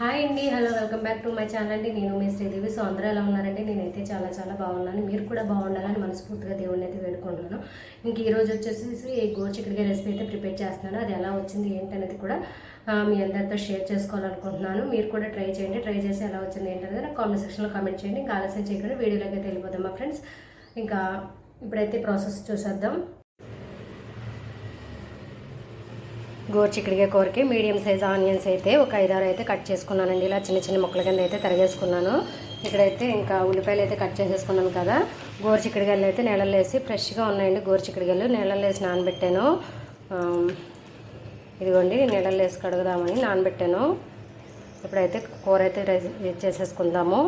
Hi అండి hello welcome back to my channel అండి. నేను మీ శ్రీదేవి. సో అందరూ ఎలా ఉన్నారండి? నేనైతే చాలా చాలా బాగున్నాను. మీరు కూడా బాగుండాలని మనస్ఫూర్తిగా దేవుడిని అయితే వేడుకుంటున్నాను. ఇంక ఈరోజు వచ్చేసి వచ్చేసి గోరు చిక్కుడుగా రెసిపీ అయితే ప్రిపేర్ చేస్తున్నాను. అది ఎలా వచ్చింది ఏంటనేది కూడా మీ అందరితో షేర్ చేసుకోవాలనుకుంటున్నాను. మీరు కూడా ట్రై చేయండి. ట్రై చేసి ఎలా వచ్చింది ఏంటనేది నాకు కామెంట్ సెక్షన్లో కామెంట్ చేయండి. ఇంకా ఆలస్యం చేయకుండా వీడియోలోకి అయితే వెళ్ళిపోదాం మా ఫ్రెండ్స్. ఇంకా ఇప్పుడైతే ప్రాసెస్ చూసేద్దాం. గోరు చిక్కుడుగా కూరకి మీడియం సైజ్ ఆనియన్స్ అయితే ఒక ఐదారు అయితే కట్ చేసుకున్నానండి. ఇలా చిన్న చిన్న ముక్కల కింద అయితే తరిగేసుకున్నాను. ఇక్కడైతే ఇంకా ఉల్లిపాయలు అయితే కట్ చేసేసుకున్నాను కదా. గోరు చిక్కుడుగాయలు అయితే నీళ్ళలో వేసి ఫ్రెష్గా ఉన్నాయండి. గోరు చిక్కుడుగాయలు నీళ్ళలో వేసి నానబెట్టాను. ఇదిగోండి నీళ్ళలో వేసి కడుగుదామని నానబెట్టాను. ఇప్పుడైతే కూర అయితే రైస్ చేసేసుకుందాము.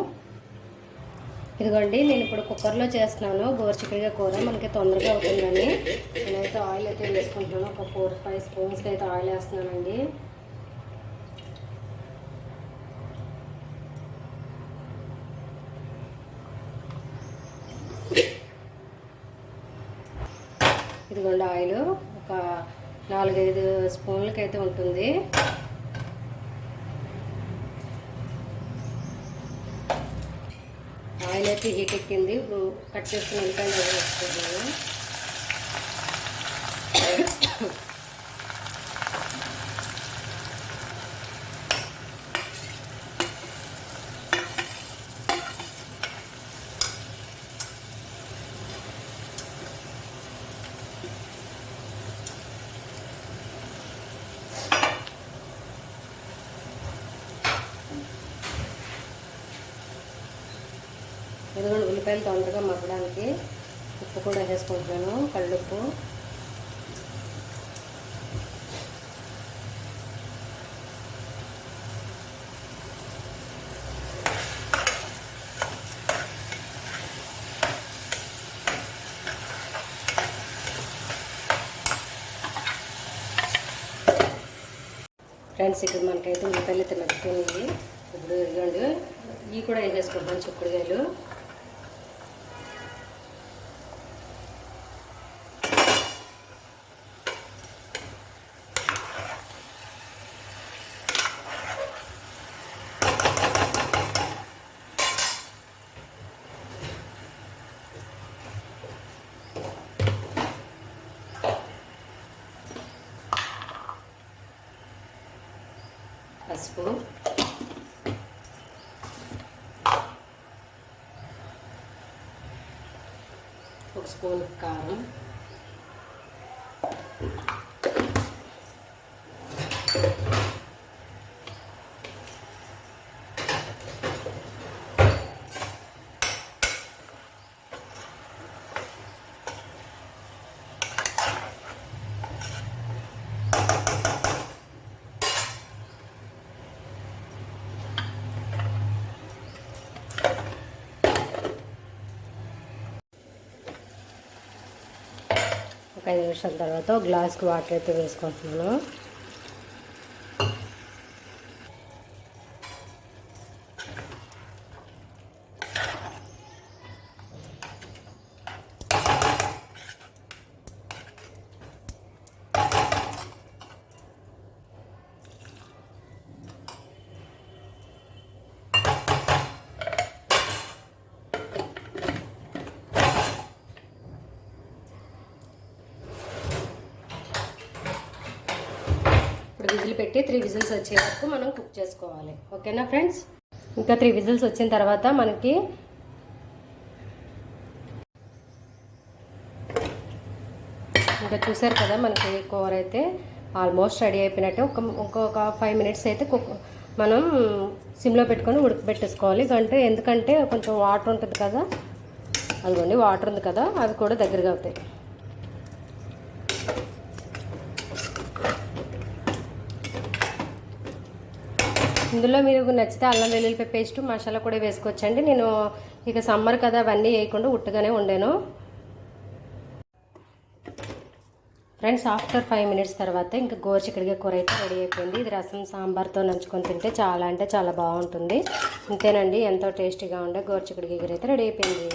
ఇదిగోండి నేను ఇప్పుడు కుక్కర్లో చేస్తున్నాను. గోరుచిక్కుడుగా కూర మనకి తొందరగా అవుతుందని. నేనైతే ఆయిల్ అయితే వేసుకుంటున్నాను. ఒక ఫోర్ ఫైవ్ స్పూన్స్కి అయితే ఆయిల్ వేస్తున్నానండి. ఇదిగోండి ఆయిల్ ఒక నాలుగైదు స్పూన్లకి అయితే ఉంటుంది. ఆయిల్ అయితే హీట్ ఎక్కింది. ఇప్పుడు కట్ చేసుకుని ఉల్లిపాయలు వేసుకుంటున్నాను ఇదిగోండి ఉల్లిపాయలు తొందరగా మగ్గడానికి ఉప్పు కూడా వేసుకుంటున్నాను కళ్ళుప్పు. ఫ్రెండ్స్ ఇక్కడ మనకైతే ఉల్లిపాయలు అయితే మగ్గిపోయినాయి ఇప్పుడు ఇదిగోండి ఇవి కూడా వేసేసుకుంటాను చిక్కుడుకాయలు. పసుపు. ఒక స్పూన్ కారం. ఒక ఐదు నిమిషాల తర్వాత గ్లాస్కి వాటర్ అయితే వేసుకుంటున్నాను. విజిల్ పెట్టి త్రీ విజిల్స్ వచ్చే వరకు మనం కుక్ చేసుకోవాలి. ఓకేనా ఫ్రెండ్స్? ఇంకా త్రీ విజిల్స్ వచ్చిన తర్వాత మనకి ఇంకా చూసారు కదా మనకి కూర అయితే ఆల్మోస్ట్ రెడీ అయిపోయినట్టు. ఒక ఇంకొక ఫైవ్ మినిట్స్ అయితే కుక్ మనం సిమ్లో పెట్టుకొని ఉడకబెట్టేసుకోవాలి. అంటే ఎందుకంటే కొంచెం వాటర్ ఉంటుంది కదా? అదిగోండి వాటర్ ఉంది కదా? అవి కూడా దగ్గరగా అవుతాయి. ఇందులో మీరు నచ్చితే అల్లం వెల్లుల్లిపాయ పేస్ట్ మసాలా కూడా వేసుకోవచ్చండి. నేను ఇక సమ్మర్ కదా అవన్నీ వేయకుండా ఉట్టుగానే ఉండాను ఫ్రెండ్స్ ఆఫ్టర్ ఫైవ్ మినిట్స్ తర్వాత ఇంకా గోరుచిక్కడిగా కూర అయితే రెడీ అయిపోయింది. ఇది రసం సాంబార్తో నంచుకొని తింటే చాలా అంటే చాలా బాగుంటుంది. అంతేనండి ఎంతో టేస్టీగా ఉండే గోరుచిక్కడిగా అయితే రెడీ అయిపోయింది.